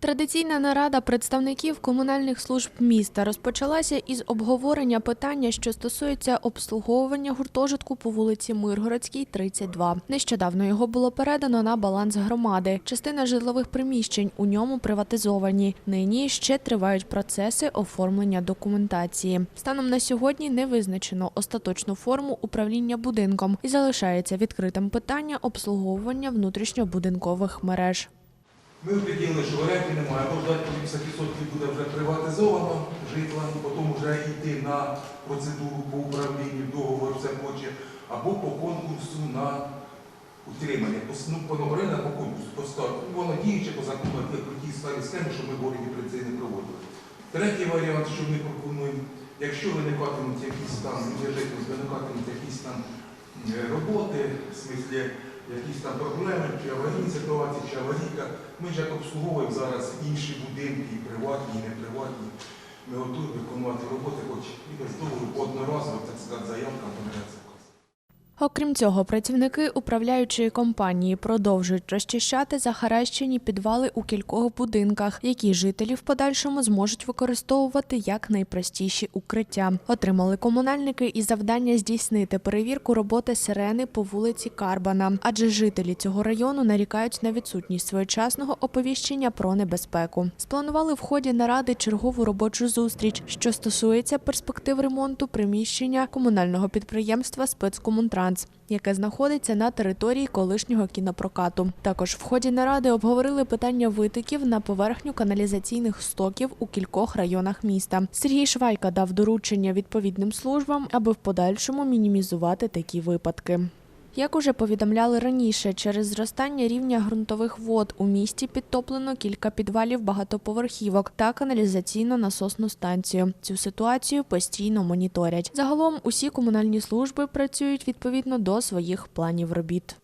Традиційна нарада представників комунальних служб міста розпочалася із обговорення питання, що стосується обслуговування гуртожитку по вулиці Миргородській, 32. Нещодавно його було передано на баланс громади. Частина житлових приміщень у ньому приватизовані. Нині ще тривають процеси оформлення документації. Станом на сьогодні не визначено остаточну форму управління будинком і залишається відкритим питання обслуговування внутрішньобудинкових мереж. Ми определили, що варіантів немає, або ждати 50% буде вже приватизовано житла, і потім вже йти на процедуру по управлінню, договор все хоче, або по конкурсу на утримання. Ну, по по конкурсу, по старту. Ну, Воно діюче по закону, по тій старій схемі, що ми в городі при це не проводили. Третій варіант, що ми пропонуємо, якщо виникатимуть якісь там, жителів виникатимуть якісь там е, роботи, в смислі якісь там проблеми, чи аварійні ситуації, чи. Ми ж як обслуговуємо зараз інші будинки, і приватні, і неприватні. Ми готові виконувати роботи, хоч і без договору, одноразово, так сказати, заявка. Окрім цього, працівники управляючої компанії продовжують розчищати захаращені підвали у кількох будинках, які жителі в подальшому зможуть використовувати як найпростіші укриття. Отримали комунальники і завдання здійснити перевірку роботи сирени по вулиці Карбана, адже жителі цього району нарікають на відсутність своєчасного оповіщення про небезпеку. Спланували в ході наради чергову робочу зустріч, що стосується перспектив ремонту приміщення комунального підприємства спецкомунтранс, яке знаходиться на території колишнього кінопрокату. Також в ході наради обговорили питання витоків на поверхню каналізаційних стоків у кількох районах міста. Сергій Швайка дав доручення відповідним службам, аби в подальшому мінімізувати такі випадки. Як уже повідомляли раніше, через зростання рівня ґрунтових вод у місті підтоплено кілька підвалів багатоповерхівок та каналізаційно-насосну станцію. Цю ситуацію постійно моніторять. Загалом усі комунальні служби працюють відповідно до своїх планів робіт.